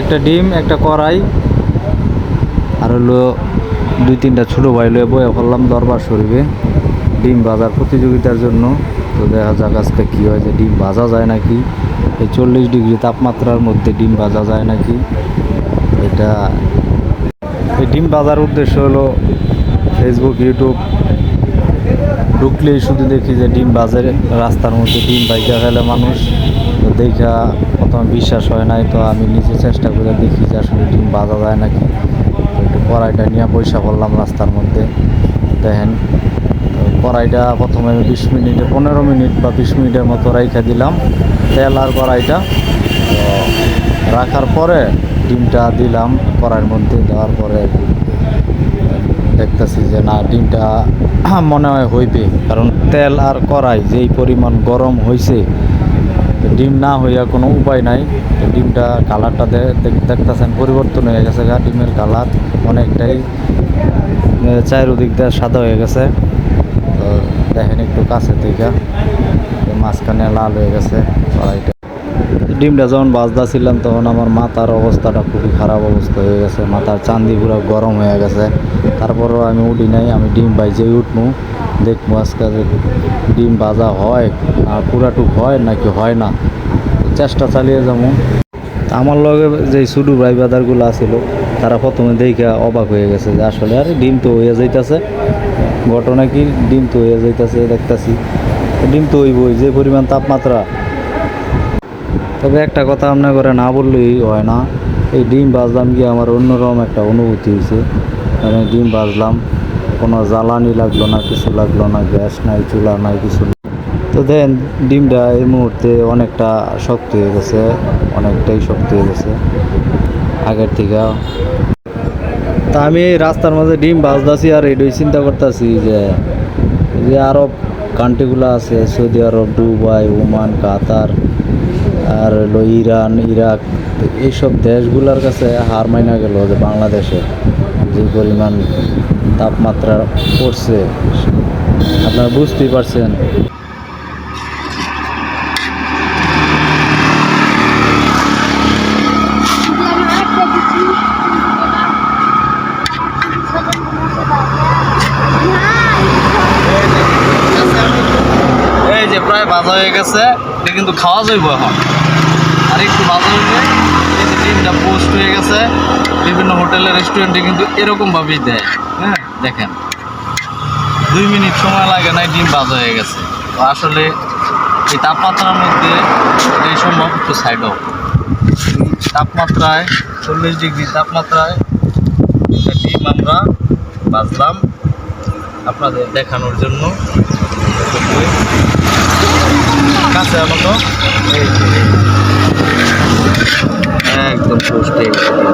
একটা ডিম, একটা কড়াই, আর হলো দুই তিনটা ছোটো ভাই লয়ে বয়ে ফেললাম দরবার শরীফে। ডিম বাজার প্রতিযোগিতার জন্য। তো দেখা যাক আজকে কী হয় যে ডিম ভাজা যায় নাকি। এই চল্লিশ ডিগ্রি তাপমাত্রার মধ্যে ডিম ভাজা যায় নাকি। এটা এই ডিম ভাজার উদ্দেশ্য হলো ফেসবুক ইউটিউব ঢুকলেই শুধু দেখি যে ডিম বাজারে রাস্তার মধ্যে ডিম বাইকা খেলে মানুষ। তো দেখা প্রথমে বিশ্বাস হয় নাই, তো আমি নিজে চেষ্টা করে দেখি যে আসলে ডিম বাজা যায় নাকি। একটু কড়াইটা নিয়ে পয়সা করলাম রাস্তার মধ্যে, দেখেন। তো কড়াইটা প্রথমে বিশ মিনিটে, পনেরো মিনিট বা বিশ মিনিটের মতো রাইখা দিলাম, তেল আর কড়াইটা। তো রাখার পরে ডিমটা দিলাম কড়াইয়ের মধ্যে, দেওয়ার পরে দেখতেছি যে না, ডিমটা মনে হয় হইবে। কারণ তেল আর কড়াই যেই পরিমাণ গরম হয়েছে ডিম না হইয়া কোনো উপায় নাই। ডিমটা কালারটা দেখতেছেন পরিবর্তন হয়ে গেছে গা ডিমের কালার অনেকটাই এ, চারিদিক দিয়ে সাদা হয়ে গেছে। তো দেখেন একটু কাছে থেকে মাঝখানে লাল হয়ে গেছে ডিমটা যখন বাজদা ছিলাম তখন আমার মাথার অবস্থাটা খুবই খারাপ অবস্থা হয়ে গেছে। মাথার চান্দি পুরো গরম হয়ে গেছে। তারপরেও আমি উঠি নাই আমি ডিম বাইজেই উঠবো দেখব আজকে ডিম ভাজা হয় আর পুরাটুক হয় নাকি হয় না। চেষ্টা চালিয়ে যাব। আমার লগে যে সুডু ভাই বাদারগুলো আছিল, তারা প্রথমে দেখে অবাক হয়ে গেছে যে আসলে আরে ডিম তো হয়ে যাইতাছে। ঘটনা কি? ডিম তো হয়ে যাইতাছে, দেখতাছি। ডিম তো হইবই, যে পরিমাণ তাপমাত্রা। তবে একটা কথা আপনার করে না বললেই হয় না। এই ডিম বাজলাম গিয়ে আমার অন্যরকম একটা অনুভূতি হয়েছে মানে ডিম বাজলাম কোনো জ্বালানি লাগল না, কিছু লাগল না, গ্যাস নাই, চুলা নাই, কিছু তো দেন, ডিমটা এই মুহূর্তে অনেকটা শক্ত হয়ে গেছে, অনেকটাই শক্ত হয়ে গেছে। আগের থেকে। তা আমি রাস্তার মাঝে ডিম বাজতাছি আর এটাই চিন্তা করতেছি যে যে আরব কান্ট্রিগুলো আছে, Saudi Arab, Dubai, Oman, Qatar, আর হলো ইরান, ইরাক, এইসব দেশগুলোর কাছে হার মাইনা গেল যে বাংলাদেশে। যে পরিমাণ তাপমাত্রা পড়ছে। আপনারা বুঝতেই পারছেন। এই যে প্রায় ভাজা হয়ে গেছে, এটা কিন্তু খাওয়া যাইব এখন। আর একটু ভাজা হইলে ডিমটা পোস্ট হয়ে গেছে। বিভিন্ন হোটেলে রেস্টুরেন্টে কিন্তু এরকমভাবেই দেয়। হ্যাঁ দেখেন। দুই মিনিট সময় লাগে না ডিম ভাজা হয়ে গেছে। তো আসলে এই তাপমাত্রার মধ্যে এই সম্ভব, একটু সাইড হোক তাপমাত্রায়, চল্লিশ ডিগ্রি তাপমাত্রায় একটা ডিম আমরা বাজলাম আপনাদের দেখানোর জন্য। কাছে মতো। এই যে। একদম পোস্টে